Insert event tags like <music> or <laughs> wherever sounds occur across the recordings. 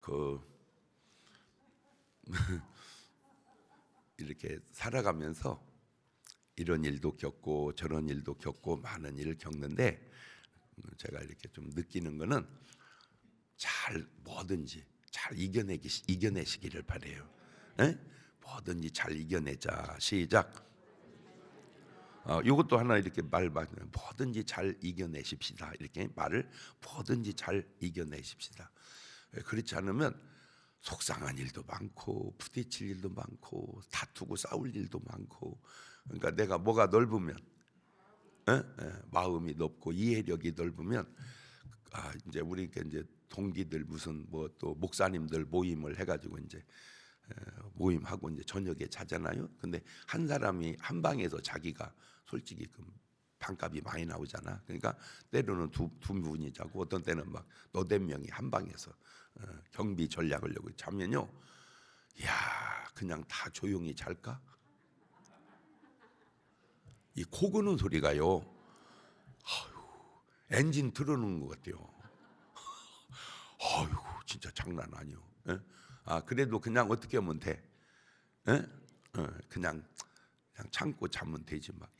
그 <laughs> 이렇게 살아가면서 이런 일도 겪고 저런 일도 겪고 많은 일을 겪는데 제가 이렇게 좀 느끼는 거는 잘 뭐든지 잘 이겨내기 이겨내시기를 바래요. 에? 뭐든지 잘 이겨내자. 시작. 어, 이것도 하나 이렇게 말 뭐든지 잘 이겨내십시다. 이렇게 말을 뭐든지 잘 이겨내십시다. 예, 그렇지 않으면 속상한 일도 많고 부딪힐 일도 많고 다투고 싸울 일도 많고 그러니까 내가 뭐가 넓으면 에? 에, 마음이 넓고 이해력이 넓으면 아 이제 우리 이제 동기들 무슨 뭐 또 목사님들 모임을 해가지고 이제 에, 모임하고 이제 저녁에 자잖아요. 근데 한 사람이 한 방에서 자기가 솔직히 그 반값이 많이 나오잖아. 그러니까 때로는 두, 두 분이 자고 어떤 때는 막 너댓 명이 한 방에서 어, 경비 전략을 하고 자면요. 야 그냥 다 조용히 잘까? 이 코 고는 소리가요. 아유, 엔진 틀어놓은 것 같아요. 아이고 진짜 장난 아니요. 예? 아 그래도 그냥 어떻게 하면 돼? 예? 어, 그냥 그냥 참고 자면 되지 막.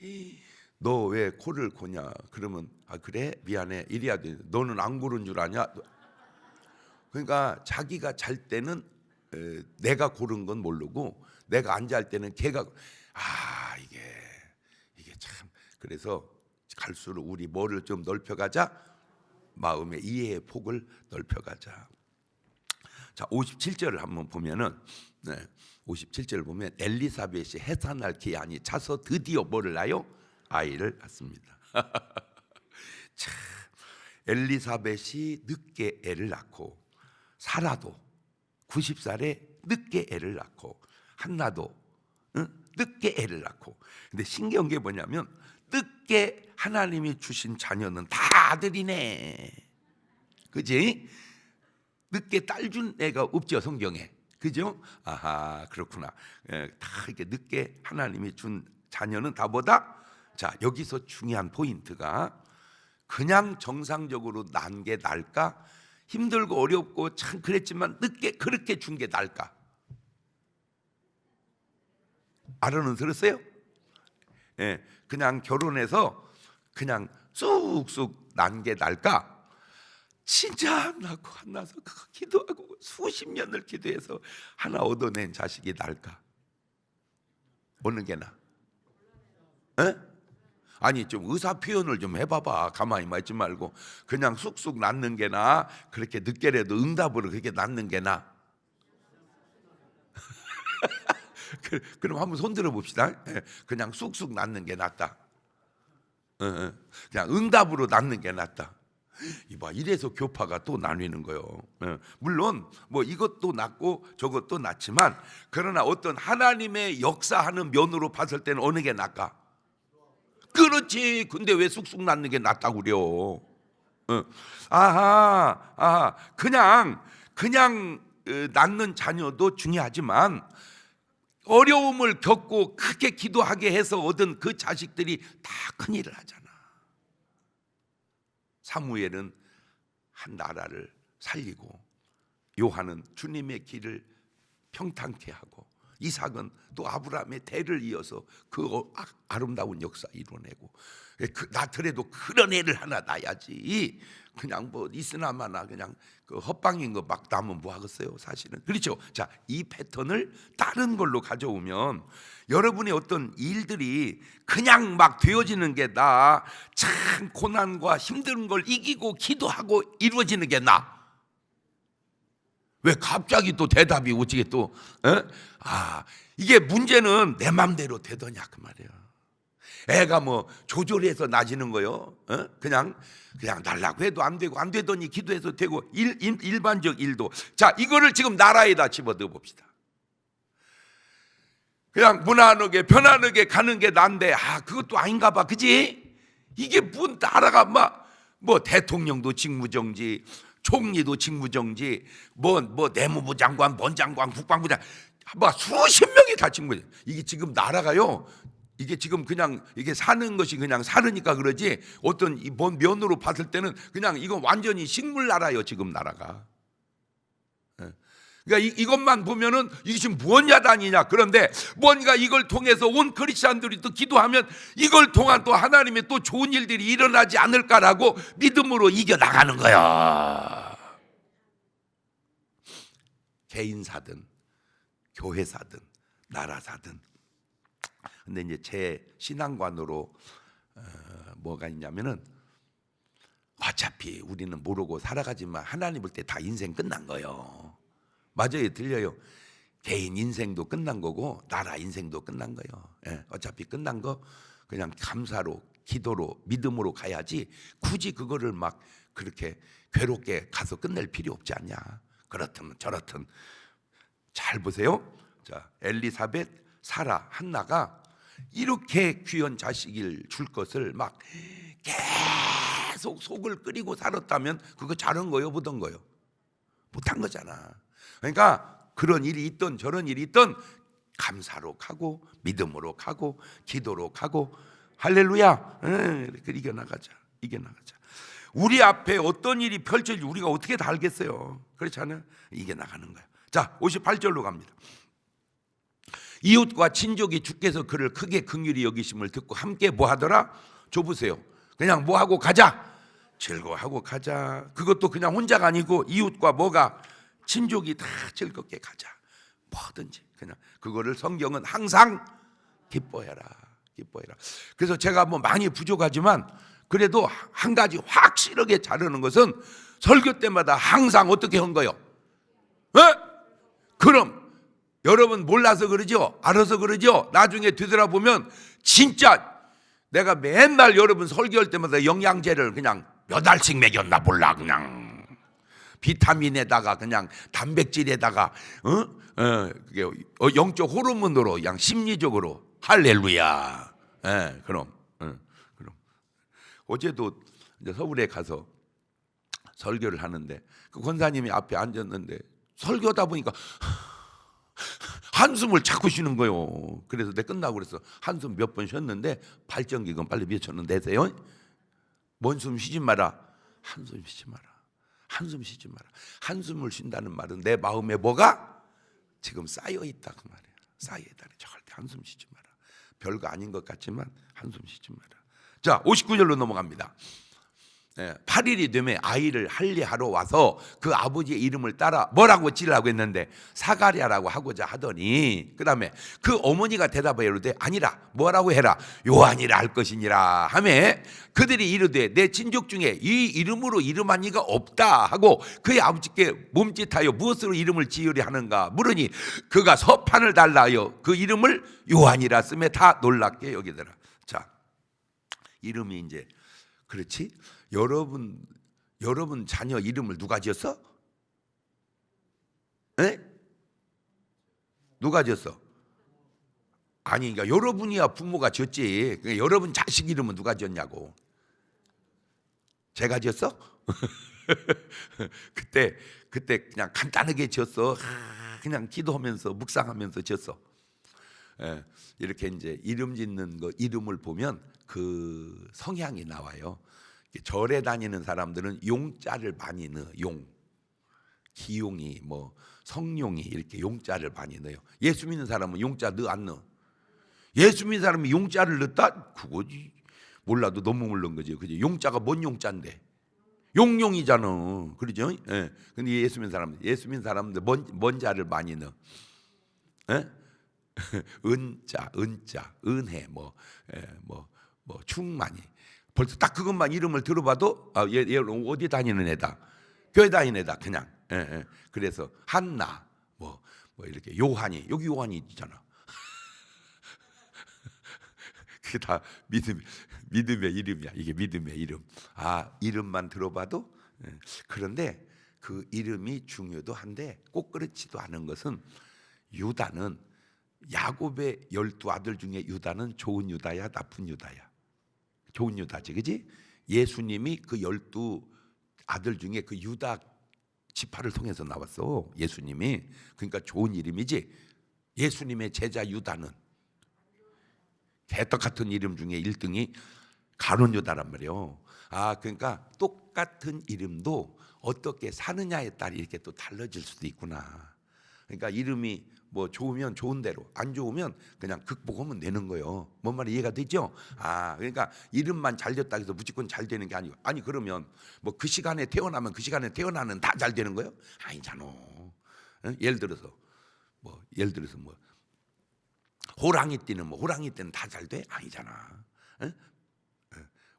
너왜 코를 고냐? 그러면 아 그래 미안해 이래야 돼. 너는 안 고른 줄 아냐? 그러니까 자기가 잘 때는 에, 내가 고른 건 모르고 내가 안 잘 때는 걔가 아 이게 이게 참 그래서 갈수록 우리 뭐를 좀 넓혀가자 마음의 이해의 폭을 넓혀가자. 자 57절을 한번 보면은 네, 57절을 보면 엘리사벳이 해산할 기한이 차서 드디어 뭐를 낳요? 아이를 낳습니다. <laughs> 참 엘리사벳이 늦게 애를 낳고 사라도 90살에 늦게 애를 낳고 한나도 응? 늦게 애를 낳고 근데 신기한 게 뭐냐면 늦게 하나님이 주신 자녀는 다 아들이네 그지? 늦게 딸 준 애가 없죠 성경에 그죠? 아하 그렇구나 에, 다 이렇게 늦게 하나님이 준 자녀는 다 뭐다? 자 여기서 중요한 포인트가 그냥 정상적으로 난 게 날까? 힘들고 어렵고 참 그랬지만 늦게 그렇게 준게 날까? 알아는 들었어요? 예, 그냥 결혼해서 그냥 쑥쑥 난게 날까? 진짜 안 낳고 안 나서 기도하고 수십 년을 기도해서 하나 얻어낸 자식이 날까? 어느 게 나? 에? 아니 좀 의사 표현을 좀 해봐봐 가만히 있지 말고 그냥 쑥쑥 낳는 게 나 그렇게 늦게라도 응답으로 그렇게 낳는 게 나 <laughs> 그, 그럼 한번 손 들어 봅시다 예, 그냥 쑥쑥 낳는 게 낫다 어, 어. 그냥 응답으로 낳는 게 낫다 이봐 이래서 교파가 또 나뉘는 거요. 예. 물론 뭐 이것도 낫고 저것도 낫지만 그러나 어떤 하나님의 역사하는 면으로 봤을 때는 어느 게 낫까? 그렇지. 근데 왜 쑥쑥 낳는 게 낫다고 그래요? 어. 아하, 아하. 그냥 그냥 어, 낳는 자녀도 중요하지만 어려움을 겪고 크게 기도하게 해서 얻은 그 자식들이 다 큰일을 하잖아. 사무엘은 한 나라를 살리고 요한은 주님의 길을 평탄케 하고 이삭은 또 아브라함의 대를 이어서 그 어- 아- 아름다운 역사 이뤄내고 예, 그, 나더라도 그런 애를 하나 낳아야지. 그냥 뭐 있으나마나 그냥 그 헛방인 거막 낳으면 뭐 하겠어요 사실은. 그렇죠? 자이 패턴을 다른 걸로 가져오면 여러분의 어떤 일들이 그냥 막 되어지는 게 나 참 고난과 힘든 걸 이기고 기도하고 이루어지는 게 나. 왜 갑자기 또 대답이 어찌게 또, 에? 아, 이게 문제는 내 맘대로 되더냐, 그 말이에요. 애가 뭐 조절해서 나지는 거요. 어? 그냥 그냥 날라고 해도 안 되고 안 되더니 기도해서 되고 일, 일, 일반적 일도 자 이거를 지금 나라에다 집어넣어 봅시다. 그냥 무난하게 편안하게 가는 게 난데 아 그것도 아닌가 봐 그지? 이게 뭐 나라가 막 뭐 대통령도 직무정지 총리도 직무정지 뭐 뭐 내무부 장관 뭔 장관 국방부 장관. 뭐 수십 명이 다 직무정지. 이게 지금 나라가요. 이게 지금 그냥 이게 사는 것이 그냥 사르니까 그러지 어떤 이뭔 면으로 봤을 때는 그냥 이건 완전히 식물 나라요 지금 나라가. 예. 그러니까 이, 이것만 보면은 지금 무언 야단이냐 그런데 뭔가 이걸 통해서 온 크리스천들이 또 기도하면 이걸 통한 또 하나님의 또 좋은 일들이 일어나지 않을까라고 믿음으로 이겨 나가는 거야. 개인사든 교회사든 나라사든. 근데 이제 제 신앙관으로 어, 뭐가 있냐면은 어차피 우리는 모르고 살아가지만 하나님 볼 때 다 인생 끝난 거예요. 맞아요, 들려요. 개인 인생도 끝난 거고 나라 인생도 끝난 거예요. 예, 어차피 끝난 거 그냥 감사로, 기도로, 믿음으로 가야지 굳이 그거를 막 그렇게 괴롭게 가서 끝낼 필요 없지 않냐. 그렇든 저렇든 잘 보세요. 자, 엘리사벳, 사라, 한나가 이렇게 귀한 자식을 줄 것을 막 계속 속을 끓이고 살았다면 그거 잘한 거요, 못한 거요? 못한 거잖아. 그러니까 그런 일이 있던 저런 일이 있던 감사로 가고 믿음으로 가고 기도로 가고 할렐루야. 예, 이렇게 이겨 나가자. 이겨 나가자. 우리 앞에 어떤 일이 펼쳐질지 우리가 어떻게 다 알겠어요. 그렇지 않아요? 이겨 나가는 거야. 자, 58절로 갑니다. 이웃과 친족이 주께서 그를 크게 긍휼히 여기심을 듣고 함께 뭐 하더라? 좁으세요. 그냥 뭐 하고 가자. 즐거워하고 가자. 그것도 그냥 혼자가 아니고 이웃과 뭐가 친족이 다 즐겁게 가자. 뭐든지 그냥 그거를 성경은 항상 기뻐해라. 기뻐해라. 그래서 제가 뭐 많이 부족하지만 그래도 한 가지 확실하게 잘하는 것은 설교 때마다 항상 어떻게 한 거요? 어? 그럼 여러분 몰라서 그러죠? 알아서 그러죠? 나중에 되돌아보면 진짜 내가 맨날 여러분 설교할 때마다 영양제를 그냥 몇 알씩 먹였나 몰라 그냥 비타민에다가 그냥 단백질에다가 어? 어, 어, 영적 호르몬으로 그냥 심리적으로 할렐루야. 예, 그럼 어, 그럼 어제도 이제 서울에 가서 설교를 하는데 그 권사님이 앞에 앉았는데 설교하다 보니까 <laughs> 한숨을 자꾸 쉬는 거요. 그래서 내 끝나고 그래서 한숨 몇 번 쉬었는데 발전기금 빨리 몇천원 내세요. 뭔 숨 쉬지 마라. 한숨 쉬지 마라. 한숨 쉬지 마라. 한숨을 쉰다는 말은 내 마음에 뭐가 지금 쌓여 있다 그 말이야. 쌓여 있다는 절대 한숨 쉬지 마라. 별거 아닌 것 같지만 한숨 쉬지 마라. 자, 59절로 넘어갑니다. 예, 8일이 되면 아이를 할례하러 와서 그 아버지의 이름을 따라 뭐라고 지으라고 했는데 사가랴라고 하고자 하더니 그 다음에 그 어머니가 대답하여 이르되 아니라 뭐라고 해라 요한이라 할 것이니라 하매 그들이 이르되 내 친족 중에 이 이름으로 이름한 이가 없다 하고 그의 아버지께 몸짓하여 무엇으로 이름을 지으려 하는가 물으니 그가 서판을 달라 하여 그 이름을 요한이라 쓰매 다 놀랍게 여기더라 자 이름이 이제 그렇지? 여러분 여러분 자녀 이름을 누가 지었어? 에? 누가 지었어? 아니 그러니까 여러분이야 부모가 지었지. 그러니까 여러분 자식 이름은 누가 지었냐고. 제가 지었어? <laughs> 그때 그때 그냥 간단하게 지었어. 하, 그냥 기도하면서 묵상하면서 지었어. 예, 이렇게 이제 이름 짓는 거 이름을 보면 그 성향이 나와요. 절에 다니는 사람들은 용자를 많이 넣어. 용, 기용이 뭐 성용이 이렇게 용자를 많이 넣어요. 예수 믿는 사람은 용자 넣어 안 넣어? 예수 믿는 사람이 용자를 넣었다? 그거지. 몰라도 너무 모르는 거지. 그지? 용자가 뭔 용자인데? 용용이잖아. 그러죠? 예. 근데 예수 믿는 사람, 예수 믿는 사람들 뭔, 뭔 자를 많이 넣어? 예? <laughs> 은자, 은자, 은혜, 뭐, 예, 뭐, 뭐 충만이. 벌써 딱 그것만 이름을 들어봐도 아, 얘, 얘 어디 다니는 애다, 교회 다니는 애다, 그냥. 예, 예. 그래서 한나, 뭐, 뭐 이렇게 요한이 여기 요한이 있잖아. <laughs> 그게 다 믿음, 믿음의 이름이야. 이게 믿음의 이름. 아 이름만 들어봐도 예. 그런데 그 이름이 중요도 한데 꼭 그렇지도 않은 것은 유다는 야곱의 열두 아들 중에 유다는 좋은 유다야 나쁜 유다야 좋은 유다지 그지? 예수님이 그 열두 아들 중에 그 유다 지파를 통해서 나왔어 예수님이. 그러니까 좋은 이름이지. 예수님의 제자 유다는 개떡 같은 이름 중에 1등이 가론 유다란 말이에요. 아 그러니까 똑같은 이름도 어떻게 사느냐에 따라 이렇게 또 달라질 수도 있구나. 그러니까 이름이 뭐 좋으면 좋은 대로 안 좋으면 그냥 극복하면 되는 거예요. 뭔 말이 이해가 되죠? 아 그러니까 이름만 잘 됐다 해서 무조건 잘 되는 게 아니고 아니 그러면 뭐 그 시간에 태어나면 그 시간에 태어나는 다 잘 되는 거예요? 아니잖아. 응? 예를 들어서 뭐 예를 들어서 뭐 호랑이 띠는 뭐 호랑이 띠는 다 잘 돼? 아니잖아.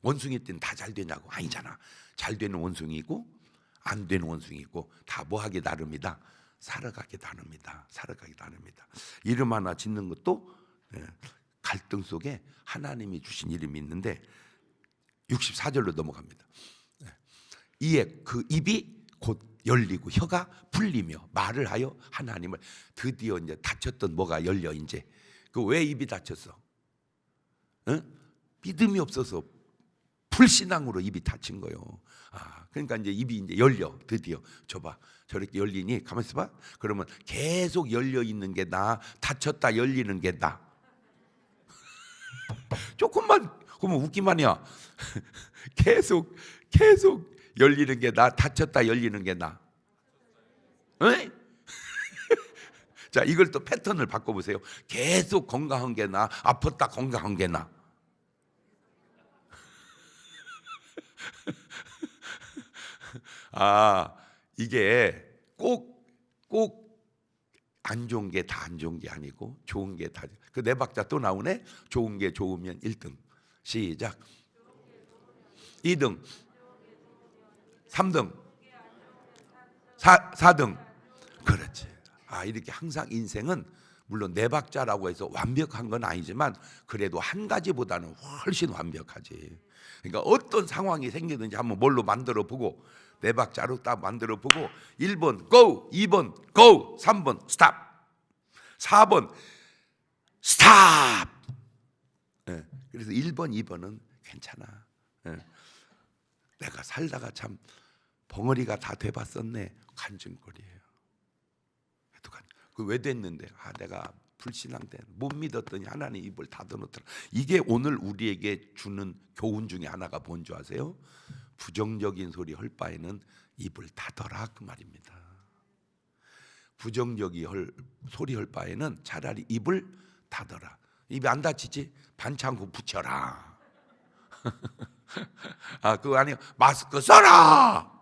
원숭이 띠는 다 잘 되냐고? 아니잖아. 잘 되는 원숭이 있고 안 되는 원숭이 있고 다 뭐하게 다릅니다. 살아가게 다릅니다. 살아가게 다릅니다. 이름 하나 짓는 것도 예, 갈등 속에 하나님이 주신 이름이 있는데 64절로 넘어갑니다. 예. 이에 그 입이 곧 열리고 혀가 풀리며 말을 하여 하나님을 드디어 이제 닫혔던 뭐가 열려 이제 그 왜 입이 닫혔어? 응? 믿음이 없어서 불신앙으로 입이 닫힌 거예요. 아, 그러니까 이제 입이 이제 열려 드디어 저봐 저렇게 열리니 가만 있어봐. 그러면 계속 열려 있는 게 나, 닫혔다 열리는 게 나. <laughs> 조금만 그러면 웃기만이야. <laughs> 계속 계속 열리는 게 나, 닫혔다 열리는 게 나. 응? <laughs> 자, 이걸 또 패턴을 바꿔보세요. 계속 건강한 게 나, 아팠다 건강한 게 나. <laughs> 아, 이게 꼭, 꼭 안 좋은 게 다 안 좋은 게 아니고 좋은 게 다. 그 네 박자 또 나오네. 좋은 게 좋으면 1등. 시작. 2등. 3등. 4, 4등. 그렇지. 아, 이렇게 항상 인생은 물론 네 박자라고 해서 완벽한 건 아니지만 그래도 한 가지보다는 훨씬 완벽하지. 그러니까 어떤 상황이 생기든지 한번 뭘로 만들어 보고 네 박자로 딱 만들어 보고 1번 go, 2번 go, 3번 stop. 4번 stop. 예, 그래서 1번, 2번은 괜찮아. 예. 내가 살다가 참 벙어리가 다 돼 봤었네. 간증거리예요. 그 왜 됐는데? 아 내가 불신앙 때못 믿었더니 하나님 입을 닫아놓더라. 이게 오늘 우리에게 주는 교훈 중에 하나가 뭔지 아세요? 부정적인 소리 할 바에는 입을 닫아라 그 말입니다. 부정적인 헐, 소리 할 바에는 차라리 입을 닫아라. 입이 안 닫히지? 반창고 붙여라. <laughs> 아 그거 아니요 마스크 써라.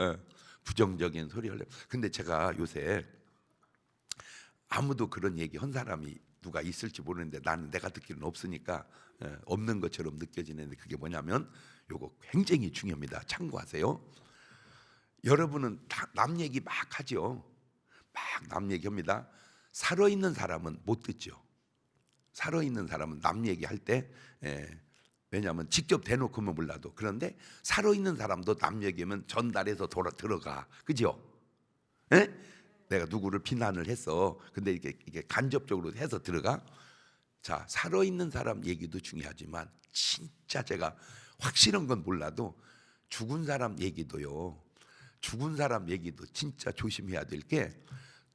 예, 부정적인 소리 하려. 근데 제가 요새 아무도 그런 얘기 한 사람이 누가 있을지 모르는데 나는 내가 듣기는 없으니까 예, 없는 것처럼 느껴지는데 그게 뭐냐면 요거 굉장히 중요합니다. 참고하세요. 여러분은 다남 얘기 막 하죠. 막 남 얘기합니다. 살아 있는 사람은 못 듣죠. 살아 있는 사람은 남 얘기할 때 예, 왜냐하면 직접 대놓고면 몰라도 그런데 살아 있는 사람도 남 얘기하면 전달해서 돌아 들어가 그죠? 예? 내가 누구를 비난을 했어. 근데 이게 이게 간접적으로 해서 들어가. 자, 살아 있는 사람 얘기도 중요하지만 진짜 제가 확실한 건 몰라도 죽은 사람 얘기도요. 죽은 사람 얘기도 진짜 조심해야 될 게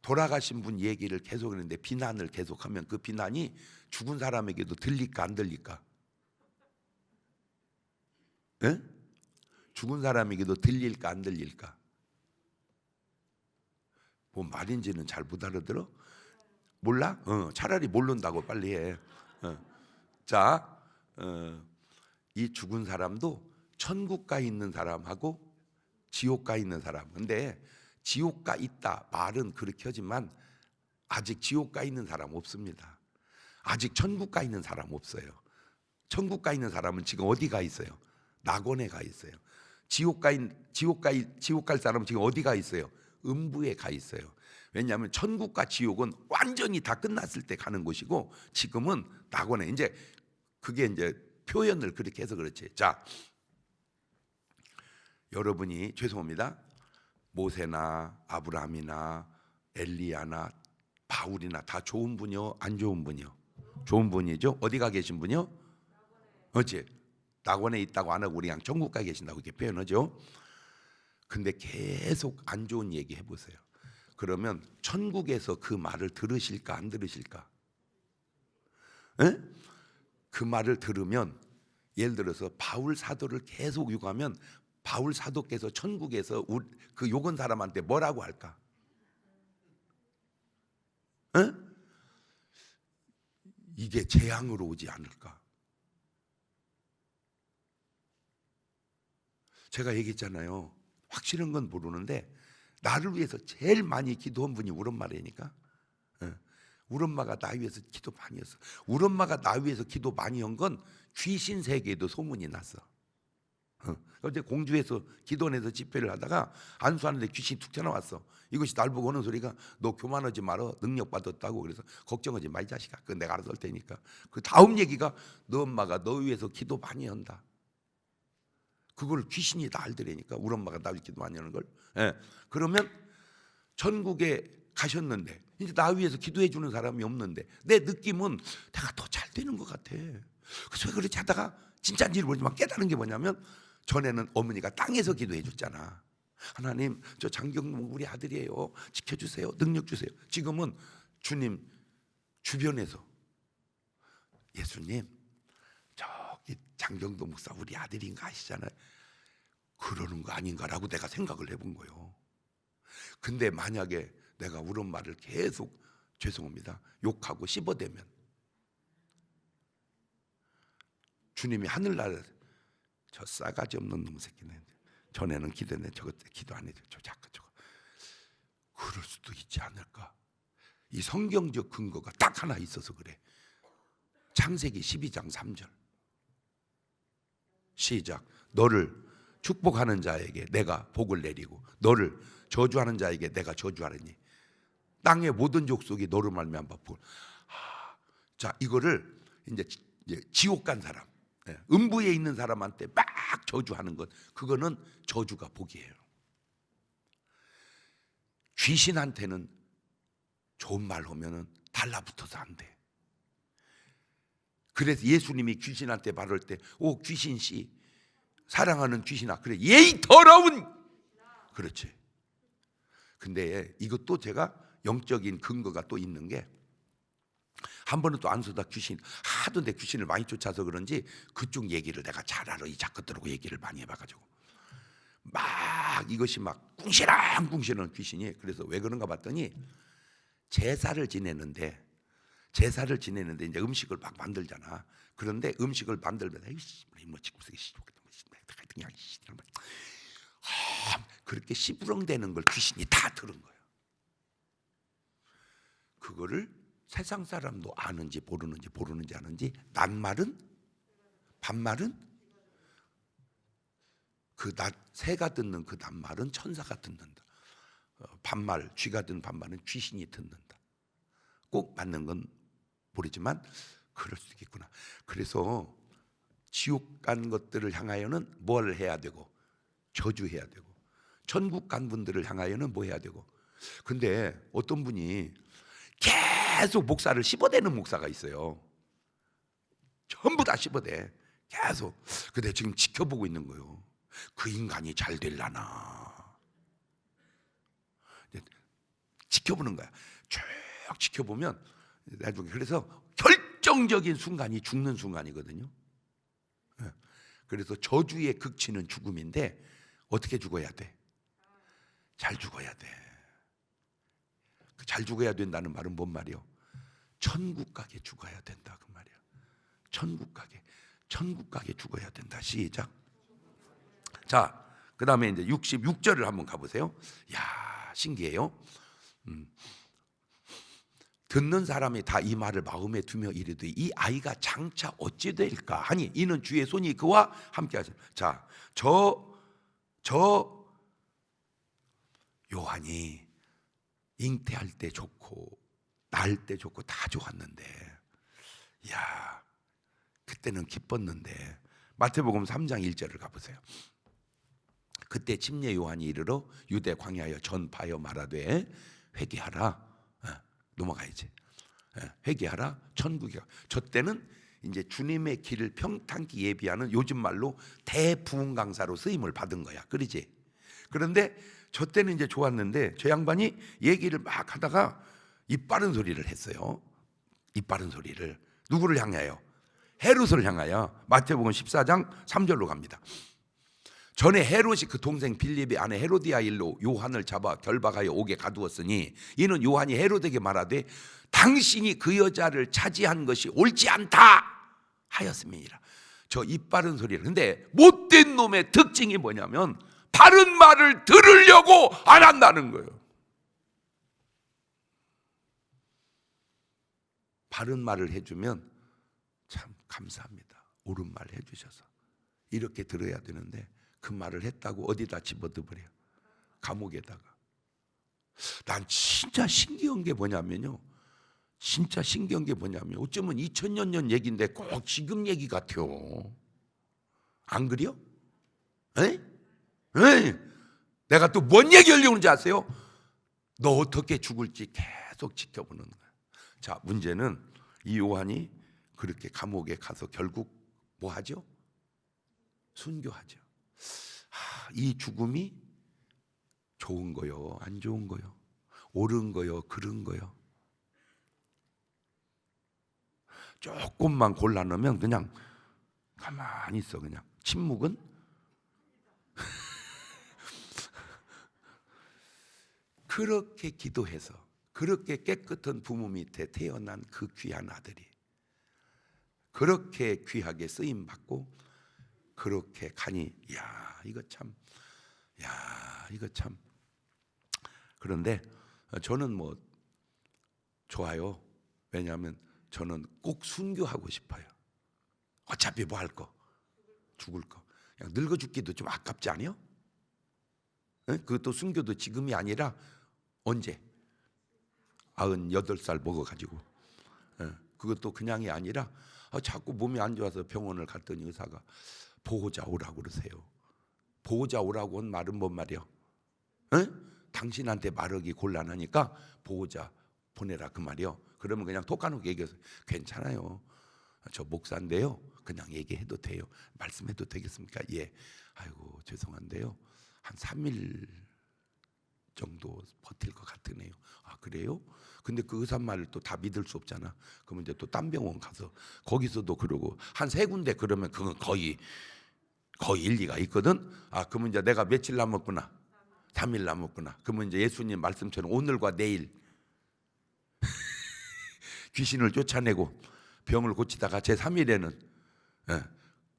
돌아가신 분 얘기를 계속 하는데 비난을 계속하면 그 비난이 죽은 사람에게도 들릴까 안 들릴까? 예? 죽은 사람에게도 들릴까 안 들릴까? 뭐 말인지는 잘 못 알아들어? 몰라? 어, 차라리 모른다고 빨리 해. 어. 자, 어, 이 죽은 사람도 천국 가 있는 사람하고 지옥 가 있는 사람. 근데 지옥 가 있다 말은 그렇게 하지만 아직 지옥 가 있는 사람 없습니다. 아직 천국 가 있는 사람 없어요. 천국 가 있는 사람은 지금 어디 가 있어요? 낙원에 가 있어요. 지옥 가 있, 지옥 가 지옥 갈 사람은 지금 어디 가 있어요? 음부에 가 있어요. 왜냐하면 천국과 지옥은 완전히 다 끝났을 때 가는 곳이고 지금은 낙원에 이제 그게 이제 표현을 그렇게 해서 그렇지. 자, 여러분이 죄송합니다. 모세나 아브라함이나 엘리야나 바울이나 다 좋은 분이요, 안 좋은 분이요? 좋은 분이죠. 어디 가 계신 분이요? 어째 낙원에 있다고 안 하고 우리 그냥 천국 가 계신다고 이렇게 표현하죠. 근데 계속 안 좋은 얘기 해보세요. 그러면 천국에서 그 말을 들으실까 안 들으실까? 에? 그 말을 들으면 예를 들어서 바울 사도를 계속 욕하면 바울 사도께서 천국에서 그 욕한 사람한테 뭐라고 할까? 어? 이게 재앙으로 오지 않을까? 제가 얘기했잖아요. 확실한 건 모르는데 나를 위해서 제일 많이 기도한 분이 우리 엄마라니까. 어. 우리 엄마가 나 위해서 기도 많이 했어. 우리 엄마가 나 위해서 기도 많이 한 건 귀신 세계에도 소문이 났어. 어. 어제 공주에서 기도원에서 집회를 하다가 안수하는데 귀신이 툭 튀어나왔어. 이것이 날 보고 오는 소리가 너 교만하지 말어 능력 받았다고 그래서 걱정하지 마 이 자식아. 그 내가 알아서 할 테니까. 그 다음 얘기가 너 엄마가 너 위해서 기도 많이 한다. 그걸 귀신이 다 알더라니까 우리 엄마가 나 위해 기도 많이 하는 걸. 예. 그러면 전국에 가셨는데 이제 나 위해서 기도해 주는 사람이 없는데 내 느낌은 내가 더 잘 되는 것 같아. 그래서 왜 그렇지 하다가 진짜인지를 모르지만 깨달은 게 뭐냐면 전에는 어머니가 땅에서 기도해 줬잖아. 하나님 저 장경목 우리 아들이에요. 지켜주세요. 능력 주세요. 지금은 주님 주변에서 예수님 장경도 목사 우리 아들인가 하시잖아요. 그러는 거 아닌가라고 내가 생각을 해본 거예요. 근데 만약에 내가 우리 엄마를 계속 죄송합니다. 욕하고 씹어대면 주님이 하늘나라 저 싸가지 없는 놈 새끼네 전에는 기도했는데 저것 기도 안 해줘 저 자꾸 저거. 그럴 수도 있지 않을까? 이 성경적 근거가 딱 하나 있어서 그래. 창세기 12장 3절 시작. 너를 축복하는 자에게 내가 복을 내리고 너를 저주하는 자에게 내가 저주하느니 땅의 모든 족속이 너를 말미암아 복을. 하, 자 이거를 이제 지- 이제 지옥 간 사람 예, 음부에 있는 사람한테 막 저주하는 것 그거는 저주가 복이에요. 귀신한테는 좋은 말 하면은 달라붙어서 안 돼. 그래서 예수님이 귀신한테 말할 때, 오 귀신 씨, 사랑하는 귀신아, 그래 예이 더러운, 그렇지. 근데 이것도 제가 영적인 근거가 또 있는 게. 한 번은 또 안수다 귀신 하도 내 귀신을 많이 쫓아서 그런지 그쪽 얘기를 내가 잘 알아 이 작가들하고 얘기를 많이 해봐가지고 막 이것이 막 꿍시렁꿍시렁 귀신이 그래서 왜 그런가 봤더니 제사를 지내는데 제사를 지내는데 이제 음식을 막 만들잖아. 그런데 음식을 만들면 에이씨 뭐 지금 씨 그냥 씨, 이러면 아, 그렇게 씨부렁대는 걸 귀신이 다 들은 거야. 그거를 세상 사람도 아는지 모르는지 모르는지 아는지 낱말은 반말은 그 낱, 새가 듣는 그 낱말은 천사가 듣는다. 어, 반말, 쥐가 듣는 반말은 귀신이 듣는다. 꼭 맞는 건 모르지만 그럴 수 있겠구나. 그래서 지옥 간 것들을 향하여는 뭘 해야 되고 저주해야 되고 천국 간 분들을 향하여는 뭐 해야 되고 근데 어떤 분이 계속 목사를 씹어대는 목사가 있어요. 전부 다 씹어대. 계속. 근데 지금 지켜보고 있는 거예요. 그 인간이 잘. 이제 지켜보는 거야. 쭉 지켜보면 나중에 그래서 결정적인 순간이 죽는 순간이거든요. 예. 그래서 저주의 극치는 죽음인데 어떻게 죽어야 돼? 잘 죽어야 돼. 그잘 죽어야 된다는 말은 뭔 말이요? 천국 가게 죽어야 된다 그 말이야. 천국 가게, 천국 가게 죽어야 된다. 시작. 자, 그 다음에 이제 66절을 한번 가보세요. 야, 신기해요. 음. 듣는 사람이 다 이 말을 마음에 두며 이르되 이 아이가 장차 어찌 될까 하니 이는 주의 손이 그와 함께 하시. 자, 저, 저 요한이 잉태할 때 좋고 낳을 때 좋고 다 좋았는데 야 그때는 기뻤는데 마태복음 3장 1절을 가보세요. 그때 침례 요한이 이르러 유대 광야여 전파여 말하되 회개하라. 어, 넘어가야지. 예, 회개하라. 천국이 저 때는 이제 주님의 길을 평탄히 예비하는 요즘 말로 대부흥 강사로 쓰임을 받은 거야. 그러지? 그런데 저 때는 이제 좋았는데 저 양반이 얘기를 막 하다가 입 바른 소리를 했어요. 입 바른 소리를 누구를 향하여? 헤롯을 향하여 마태복음 14장 3절로 갑니다. 전에 헤롯이 그 동생 빌립의 아내 헤로디아 일로 요한을 잡아 결박하여 옥에 가두었으니 이는 요한이 헤롯에게 말하되 당신이 그 여자를 차지한 것이 옳지 않다 하였음이니라. 저 입 바른 소리를. 근데 못된 놈의 특징이 뭐냐면 바른 말을 들으려고 안 한다는 거예요. 바른 말을 해주면 참 감사합니다. 옳은 말 해주셔서 이렇게 들어야 되는데 그 말을 했다고 어디다 집어넣어버려 감옥에다가 난 진짜 신기한 게 뭐냐면요 진짜 신기한 게 뭐냐면 어쩌면 2000년 전 얘기인데 꼭 지금 얘기 같아요 안 그래요? 에? 에? 내가 또 뭔 얘기 하려고 하는지 아세요? 너 어떻게 죽을지 계속 지켜보는 거야 자 문제는 이 요한이 그렇게 감옥에 가서 결국 뭐 하죠? 순교하죠. 하, 이 죽음이 좋은 거요, 안 좋은 거요, 옳은 거요, 그른 거요. 조금만 골라놓으면 그냥 가만히 있어 그냥 침묵은 <laughs> 그렇게 기도해서 그렇게 깨끗한 부모 밑에 태어난 그 귀한 아들이 그렇게 귀하게 쓰임 받고 그렇게 가니 야 이거 참 야 이거 참 그런데 저는 뭐 좋아요 왜냐하면 저는 꼭 순교하고 싶어요 어차피 뭐 할 거 죽을 거 그냥 늙어 죽기도 좀 아깝지 않아요? 응? 그것도 순교도 지금이 아니라 언제? 아흔 여덟 살 먹어가지고 예, 그것도 그냥이 아니라 아, 자꾸 몸이 안 좋아서 병원을 갔더니 의사가 보호자 오라고 그러세요. 보호자 오라고 한 말은 뭔 말이요? 응? 당신한테 말하기 곤란하니까 보호자 보내라 그 말이요. 그러면 그냥 독하놓게 얘기해서 괜찮아요. 저 목사인데요. 그냥 얘기해도 돼요. 말씀해도 되겠습니까? 예. 아이고 죄송한데요. 한 3일 정도 버틸 것 같으네요. 아 그래요? 근데 그 의사 말을 또 다 믿을 수 없잖아. 그러면 이제 또 딴 병원 가서 거기서도 그러고 한 세 군데 그러면 그건 거의 거의 일리가 있거든. 아 그러면 이제 내가 며칠 남았구나. 3일 남았구나. 그러면 이제 예수님 말씀처럼 오늘과 내일 <laughs> 귀신을 쫓아내고 병을 고치다가 제 3일에는 예.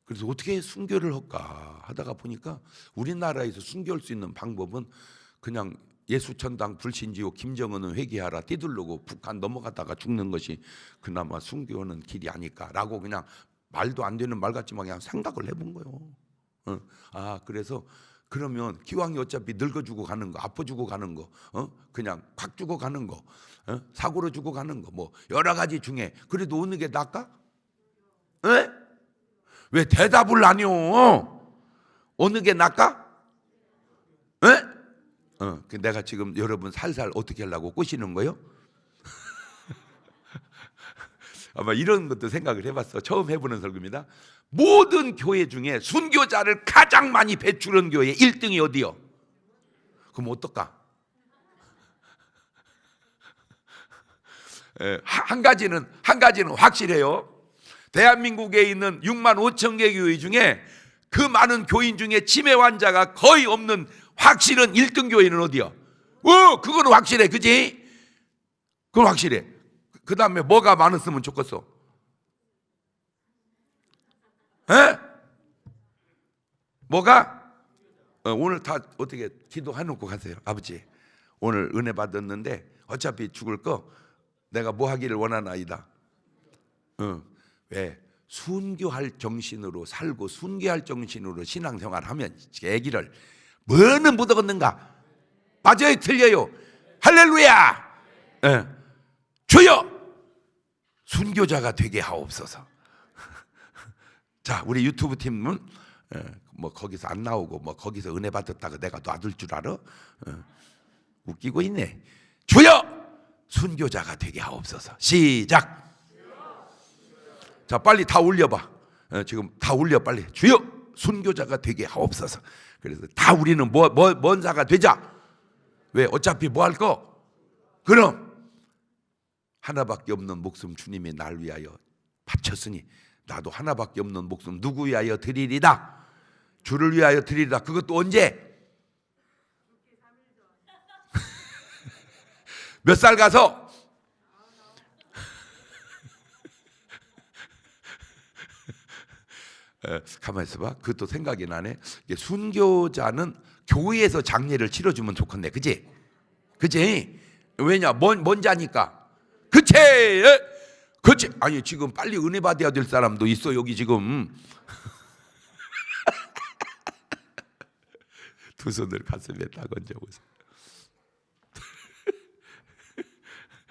그래서 어떻게 순교를 할까 하다가 보니까 우리나라에서 순교할 수 있는 방법은 그냥 예수천당 불신지요 김정은은 회개하라 띠들르고 북한 넘어가다가 죽는 것이 그나마 순교는 길이 아닐까라고 그냥 말도 안 되는 말 같지만 그냥 생각을 해본 거예요. 어. 아 그래서 그러면 기왕이 어차피 늙어 주고 가는 거, 아파 주고 가는 거, 어? 그냥 팍 주고 가는 거, 어? 사고로 주고 가는 거, 뭐 여러 가지 중에 그래도 어느 게 낫까? 에? 왜 대답을 안 해요? 어느 게 낫까? 에? 어, 그 내가 지금 여러분 살살 어떻게 하려고 꼬시는 거요? <laughs> 아마 이런 것도 생각을 해봤어. 처음 해보는 설교입니다. 모든 교회 중에 순교자를 가장 많이 배출한 교회 1등이 어디요? 그럼 어떨까? 에, <laughs> 하- 한 가지는 한 가지는 확실해요. 대한민국에 있는 6만 5천 개 교회 중에 그 많은 교인 중에 치매 환자가 거의 없는 확실한 1등 교회는 어디요? 어, 그거는 확실해, 그지? 그건 확실해. 그 다음에 뭐가 많았으면 좋겠어? 에? 뭐가? 어, 오늘 다 어떻게 기도해놓고 가세요, 아버지. 오늘 은혜 받았는데 어차피 죽을 거 내가 뭐 하기를 원하나이다. 어, 왜? 순교할 정신으로 살고 순교할 정신으로 신앙생활 하면 얘기를 뭐는 못 얻었는가? 맞아요, 틀려요. 할렐루야. 예. 주여 순교자가 되게 하옵소서. <laughs> 자, 우리 유튜브 팀은 예, 뭐 거기서 안 나오고 뭐 거기서 은혜 받았다가 내가 놔둘 줄 알아? 어, 웃기고 있네. 주여 순교자가 되게 하옵소서. 시작. 자, 빨리 다 올려봐. 어, 지금 다 올려 빨리. 주여 순교자가 되게 하옵소서. 그래서 다 우리는 뭐, 뭐, 뭔 자가 되자. 왜? 어차피 뭐 할 거? 그럼 하나밖에 없는 목숨 주님이 날 위하여 바쳤으니 나도 하나밖에 없는 목숨 누구 위하여 드리리다. 주를 위하여 드리라. 그것도 언제? <laughs> 몇 살 가서? 에, 가만 있어봐. 그것도 생각이 나네. 순교자는 교회에서 장례를 치러주면 좋겠네. 그지? 그지? 왜냐? 뭔, 뭔 자니까. 그치? 에? 그치? 아니, 지금 빨리 은혜 받아야 될 사람도 있어, 여기 지금. <laughs> 두 손을 가슴에 딱 얹어보세요.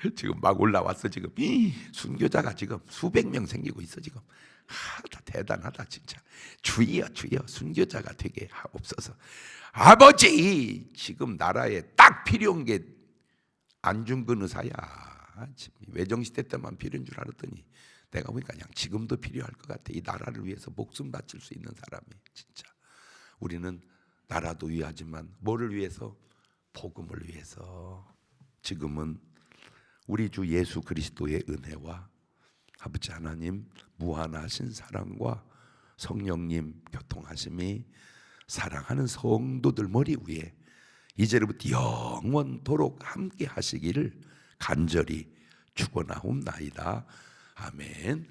<laughs> 지금 막 올라왔어 지금 이 순교자가 지금 수백 명 생기고 있어 지금 대단하다 진짜. 주여 주여 순교자가 되게 하옵소서. 아버지 지금 나라에 딱 필요한 게 안중근 의사야. 외정시대 때만 필요한 줄 알았더니 내가 보니까 그냥 지금도 필요할 것 같아. 이 나라를 위해서 목숨 바칠 수 있는 사람이 진짜. 우리는 나라도 위하지만 뭐를 위해서? 복음을 위해서. 지금은 우리 주 예수 그리스도의 은혜와 아버지 하나님 무한하신 사랑과 성령님 교통하심이 사랑하는 성도들 머리 위에 이제로부터 영원토록 함께 하시기를 간절히 축원하옵나이다. 아멘.